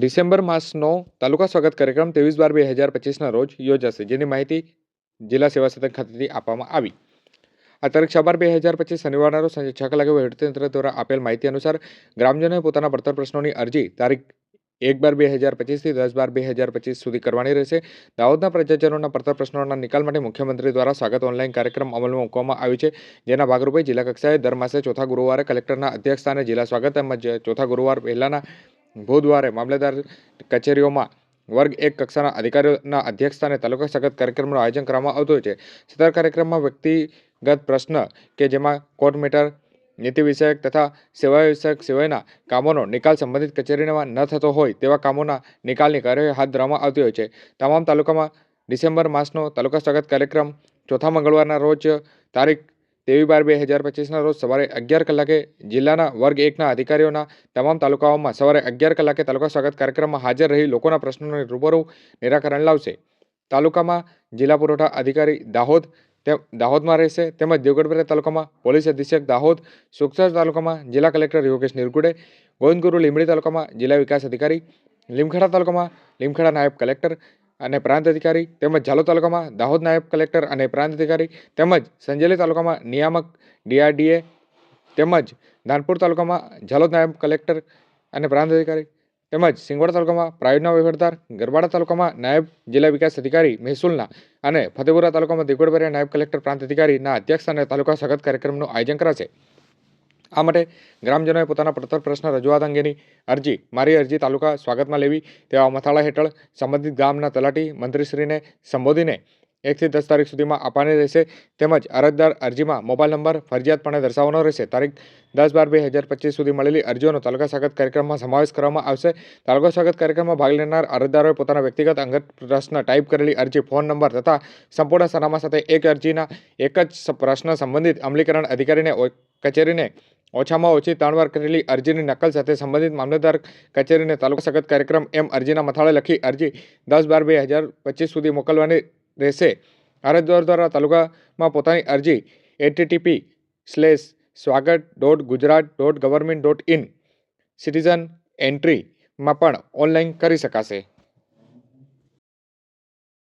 December માસનો તાલુકા સ્વાગત કાર્યક્રમ ત્રેવીસ બાર બે હજાર પચીસના રોજ યોજાશે, જેની માહિતી જિલ્લા સેવા સદન ખાતેથી આપવામાં આવી. આ તારીખ છ બાર બે હજાર પચીસ શનિવારના રોજ સાંજે છ કલાકે વહીવટીતંત્ર દ્વારા આપેલ માહિતી અનુસાર ગ્રામજનોએ પોતાના પડતર પ્રશ્નોની અરજી તારીખ એક બાર બે હજાર પચીસથી દસ બાર બે હજાર પચીસ સુધી કરવાની રહેશે. દાહોદના પ્રજાજનોના પડતર પ્રશ્નોના નિકાલ માટે મુખ્યમંત્રી દ્વારા સ્વાગત ઓનલાઈન કાર્યક્રમ અમલમાં મૂકવામાં આવ્યું છે, જેના ભાગરૂપે જિલ્લા કક્ષાએ દર માસે ચોથા ગુરુવારે કલેક્ટરના અધ્યક્ષસ્થાને જિલ્લા સ્વાગત તેમજ ચોથા ગુરુવાર પહેલાના બુધવારે મામલેદાર કચેરીઓમાં વર્ગ એક કક્ષાના અધિકારીઓના અધ્યક્ષસ્થાને તાલુકા સ્વાગત કાર્યક્રમનું આયોજન કરવામાં આવતું છે. સદર કાર્યક્રમમાં વ્યક્તિગત પ્રશ્ન કે જેમાં કોર્ટ મેટર, નીતિ વિષયક તથા સેવા વિષયક સિવાયના કામોનો નિકાલ સંબંધિત કચેરીમાં ન થતો હોય તેવા કામોના નિકાલની કાર્યવાહી હાથ ધરવામાં આવતી હોય છે. તમામ તાલુકામાં ડિસેમ્બર માસનો તાલુકા સ્વાગત કાર્યક્રમ ચોથા મંગળવારના રોજ તારીખ તેવી બાર બે હજાર પચીસના રોજ સવારે અગિયાર કલાકે જિલ્લાના વર્ગ એકના અધિકારીઓના તમામ તાલુકાઓમાં સવારે અગિયાર કલાકે તાલુકા સ્વાગત કાર્યક્રમમાં હાજર રહી લોકોના પ્રશ્નોને રૂબરૂ નિરાકરણ લાવશે. તાલુકામાં જિલ્લા પુરવઠા અધિકારી દાહોદ દાહોદમાં રહેશે તેમજ દેવગઢ તાલુકામાં પોલીસ અધિક્ષક દાહોદ, સુખસર તાલુકામાં જિલ્લા કલેક્ટર યોગેશ નિરગુડે, ગોવિંદગુરુ લીંબડી તાલુકામાં જિલ્લા વિકાસ અધિકારી, લીમખેડા તાલુકામાં લીમખેડા નાયબ કલેક્ટર અને પ્રાંત અધિકારી તેમજ ઝાલોદ તાલુકામાં દાહોદ નાયબ કલેક્ટર અને પ્રાંત અધિકારી તેમજ સંજેલી તાલુકામાં નિયામક, ડીઆરડીએ તેમજ ધાનપુર તાલુકામાં ઝાલોદ નાયબ કલેક્ટર અને પ્રાંત અધિકારી તેમજ સિંગવડ તાલુકામાં પ્રાયોજના વહીવટદાર ગરબાડા તાલુકામાં નાયબ જિલ્લા વિકાસ અધિકારી મહેસૂલના અને ફતેપુરા તાલુકામાં દેગોડબરિયા નાયબ કલેક્ટર પ્રાંત અધિકારીના અધ્યક્ષ અને તાલુકા સ્વાગત કાર્યક્રમનું આયોજન કરાશે. આ માટે ગ્રામજનોએ પોતાના પડતર પ્રશ્ન રજૂઆત અંગેની અરજી, મારી અરજી તાલુકા સ્વાગતમાં લેવી તેવા મથાળા હેઠળ સંબંધિત ગામના તલાટી મંત્રીશ્રીને સંબોધીને એકથી દસ તારીખ સુધીમાં આપવાની રહેશે તેમજ અરજદાર અરજીમાં મોબાઈલ નંબર, ફરજિયાતપણે દર્શાવવાનો રહેશે. તારીખ દસ બાર બે હજાર પચીસ સુધી મળેલી અરજીઓનો તાલુકા સ્વાગત કાર્યક્રમમાં સમાવેશ કરવામાં આવશે. તાલુકા સ્વાગત કાર્યક્રમમાં ભાગ લેનાર અરજદારોએ પોતાના વ્યક્તિગત અંગત પ્રશ્ન ટાઈપ કરેલી અરજી, ફોન નંબર તથા સંપૂર્ણ સરનામા સાથે એક અરજીના એક જ પ્રશ્ન સંબંધિત અમલીકરણ અધિકારીને કચેરીને ઓછામાં ઓછી ત્રણ વાર કરેલી અરજીની નકલ સાથે સંબંધિત મામલતદાર કચેરીને તાલુકા સગત કાર્યક્રમ એમ અરજીના મથાળે લખી અરજી દસ બાર બે હજાર પચીસ સુધી મોકલવાની રહેશે. અરજદાર દ્વારા તાલુકામાં પોતાની અરજી HTTP slash Swagat dot Gujarat dot government dot in citizen એન્ટ્રીમાં પણ ઓનલાઈન કરી શકાશે.